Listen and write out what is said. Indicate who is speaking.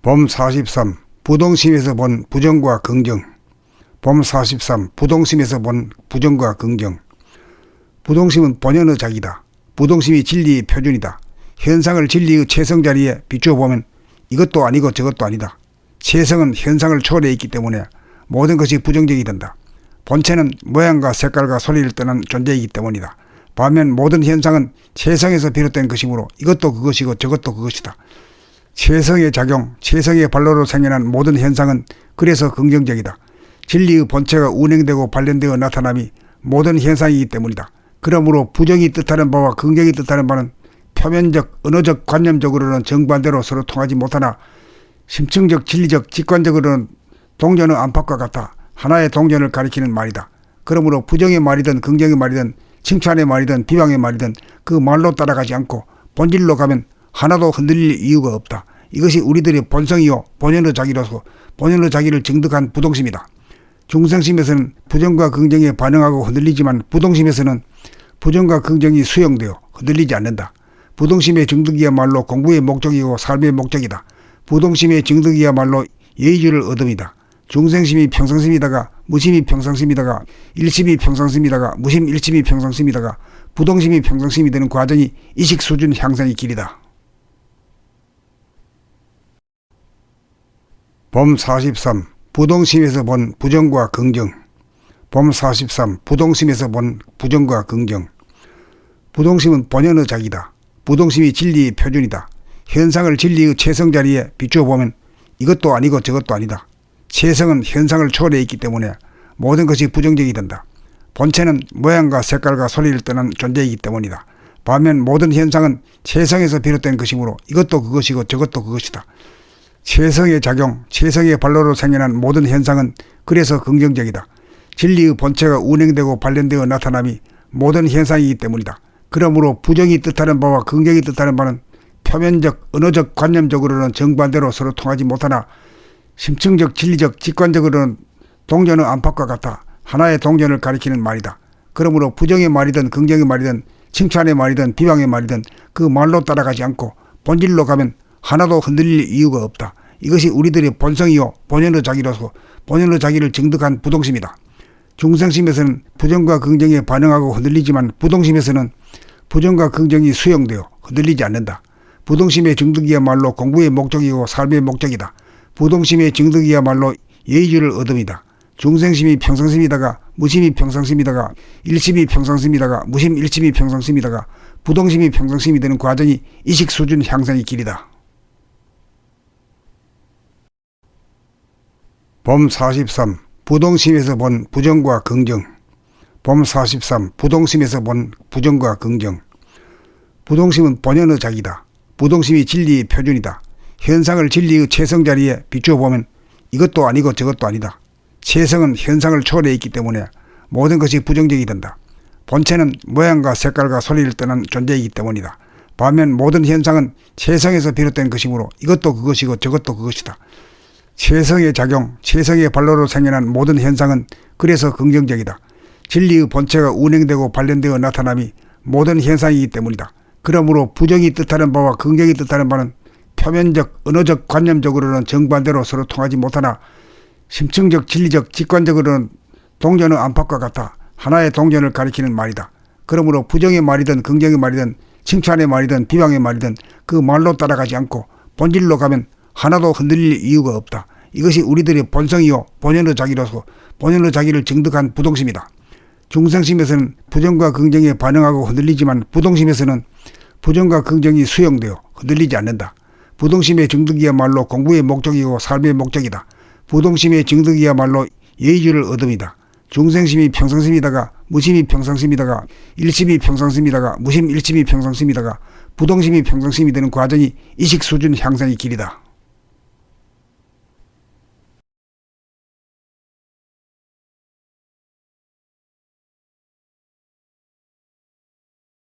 Speaker 1: 범 43. 부동심에서 본 부정과 긍정. 범 43. 부동심에서 본 부정과 긍정. 부동심은 본연의 자기다. 부동심이 진리의 표준이다. 현상을 진리의 최성 자리에 비추어 보면 이것도 아니고 저것도 아니다. 최성은 현상을 초월해 있기 때문에 모든 것이 부정적이 된다. 본체는 모양과 색깔과 소리를 떠난 존재이기 때문이다. 반면 모든 현상은 최성에서 비롯된 것이므로 이것도 그것이고 저것도 그것이다. 최성의 작용, 최성의 발로로 생겨난 모든 현상은 그래서 긍정적이다. 진리의 본체가 운행되고 발현되어 나타남이 모든 현상이기 때문이다. 그러므로 부정이 뜻하는 바와 긍정이 뜻하는 바는 표면적, 언어적, 관념적으로는 정반대로 서로 통하지 못하나 심층적, 진리적, 직관적으로는 동전의 안팎과 같아 하나의 동전을 가리키는 말이다. 그러므로 부정의 말이든 긍정의 말이든 칭찬의 말이든 비방의 말이든 그 말로 따라가지 않고 본질로 가면 하나도 흔들릴 이유가 없다. 이것이 우리들의 본성이요 본연의 자기로서 본연의 자기를 증득한 부동심이다. 중생심에서는 부정과 긍정에 반응하고 흔들리지만 부동심에서는 부정과 긍정이 수용되어 흔들리지 않는다. 부동심의 증득이야말로 공부의 목적이고 삶의 목적이다. 부동심의 증득이야말로 예의주를 얻음이다. 중생심이 평상심이다가 무심이 평상심이다가 일심이 평상심이다가 무심 일심이 평상심이다가 부동심이 평상심이 되는 과정이 이식 수준 향상의 길이다. 범 43. 부동심에서 본 부정과 긍정. 범 43. 부동심에서 본 부정과 긍정. 부동심은 본연의 자기다. 부동심이 진리의 표준이다. 현상을 진리의 최성 자리에 비추어 보면 이것도 아니고 저것도 아니다. 최성은 현상을 초월해 있기 때문에 모든 것이 부정적이 된다. 본체는 모양과 색깔과 소리를 떠난 존재이기 때문이다. 반면 모든 현상은 최성에서 비롯된 것이므로 이것도 그것이고 저것도 그것이다. 최성의 작용, 최성의 발로로 생겨난 모든 현상은 그래서 긍정적이다. 진리의 본체가 운행되고 발현되어 나타남이 모든 현상이기 때문이다. 그러므로 부정이 뜻하는 바와 긍정이 뜻하는 바는 표면적, 언어적, 관념적으로는 정반대로 서로 통하지 못하나 심층적, 진리적, 직관적으로는 동전의 안팎과 같아 하나의 동전을 가리키는 말이다. 그러므로 부정의 말이든 긍정의 말이든 칭찬의 말이든 비방의 말이든 그 말로 따라가지 않고 본질로 가면 하나도 흔들릴 이유가 없다. 이것이 우리들의 본성이요 본연의 자기로서 본연의 자기를 증득한 부동심이다. 중생심에서는 부정과 긍정에 반응하고 흔들리지만 부동심에서는 부정과 긍정이 수용되어 흔들리지 않는다. 부동심의 증득이야말로 공부의 목적이고 삶의 목적이다. 부동심의 증득이야말로 예의주를 얻음이다. 중생심이 평상심이다가 무심이 평상심이다가 일심이 평상심이다가 무심 일심이 평상심이다가 부동심이 평상심이 되는 과정이 이식 수준 향상의 길이다. 범 43. 부동심에서 본 부정과 긍정. 범 43. 부동심에서 본 부정과 긍정. 부동심은 본연의 자기다. 부동심이 진리의 표준이다. 현상을 진리의 최성 자리에 비추어 보면 이것도 아니고 저것도 아니다. 최성은 현상을 초월해 있기 때문에 모든 것이 부정적이 된다. 본체는 모양과 색깔과 소리를 떠난 존재이기 때문이다. 반면 모든 현상은 최성에서 비롯된 것이므로 이것도 그것이고 저것도 그것이다. 최성의 작용, 최성의 발로로 생겨난 모든 현상은 그래서 긍정적이다. 진리의 본체가 운행되고 발현되어 나타남이 모든 현상이기 때문이다. 그러므로 부정이 뜻하는 바와 긍정이 뜻하는 바는 표면적, 언어적, 관념적으로는 정반대로 서로 통하지 못하나 심층적, 진리적, 직관적으로는 동전의 안팎과 같아 하나의 동전을 가리키는 말이다. 그러므로 부정의 말이든 긍정의 말이든 칭찬의 말이든 비방의 말이든 그 말로 따라가지 않고 본질로 가면 하나도 흔들릴 이유가 없다. 이것이 우리들의 본성이요 본연의 자기로서 본연의 자기를 증득한 부동심이다. 중생심에서는 부정과 긍정에 반응하고 흔들리지만 부동심에서는 부정과 긍정이 수용되어 흔들리지 않는다. 부동심의 증득이야말로 공부의 목적이고 삶의 목적이다. 부동심의 증득이야말로 예의주를 얻음이다. 중생심이 평상심이다가 무심이 평상심이다가 일심이 평상심이다가 무심 일심이 평상심이다가 부동심이 평상심이 되는 과정이 이식 수준 향상의 길이다.